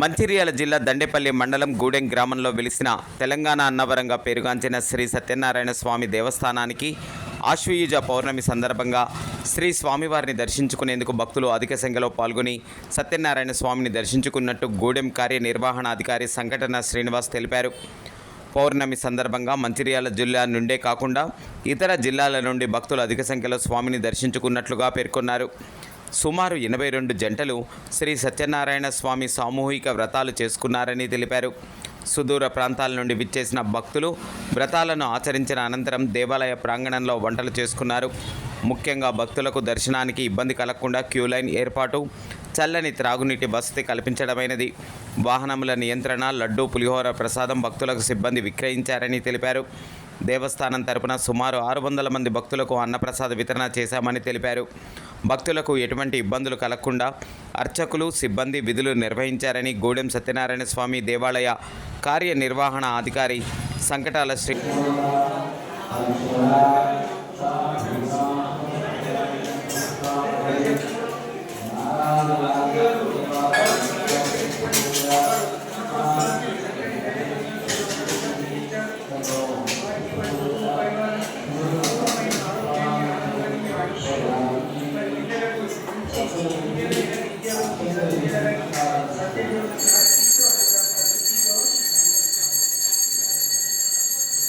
మంచిర్యాల జిల్లా దండేపల్లి మండలం గూడెం గ్రామంలో వెలిసిన తెలంగాణ అన్నవరంగా పేరుగాంచిన శ్రీ సత్యనారాయణ స్వామి దేవస్థానానికి ఆశ్వయుజ పౌర్ణమి సందర్భంగా శ్రీ స్వామివారిని దర్శించుకునేందుకు భక్తులు అధిక సంఖ్యలో పాల్గొని సత్యనారాయణ స్వామిని దర్శించుకున్నట్టు గూడెం కార్యనిర్వహణాధికారి సంఘటన శ్రీనివాస్ తెలిపారు. పౌర్ణమి సందర్భంగా మంచిర్యాల జిల్లా నుండే కాకుండా ఇతర జిల్లాల నుండి భక్తులు అధిక సంఖ్యలో స్వామిని దర్శించుకున్నట్లుగా పేర్కొన్నారు. సుమారు ఎనభై రెండు జంటలు శ్రీ సత్యనారాయణ స్వామి సామూహిక వ్రతాలు చేసుకున్నారని తెలిపారు. సుదూర ప్రాంతాల నుండి విచ్చేసిన భక్తులు వ్రతాలను ఆచరించిన అనంతరం దేవాలయ ప్రాంగణంలో వంటలు చేసుకున్నారు. ముఖ్యంగా భక్తులకు దర్శనానికి ఇబ్బంది కలగకుండా క్యూ లైన్ ఏర్పాటు చల్లని త్రాగునీటి వసతి కల్పించడమైనది. వాహనముల నియంత్రణ లడ్డూ పులిహోర ప్రసాదం భక్తులకు సిబ్బంది విక్రయించారని తెలిపారు. దేవస్థానం తరపున సుమారు ఆరు వందల మంది భక్తులకు అన్నప్రసాద వితరణ చేశామని తెలిపారు. భక్తులకు ఎటువంటి ఇబ్బందులు కలగకుండా అర్చకులు సిబ్బంది విధులు నిర్వహించారని గూడెం సత్యనారాయణ స్వామి దేవాలయ కార్యనిర్వహణ అధికారి సంకటాల శ్రీ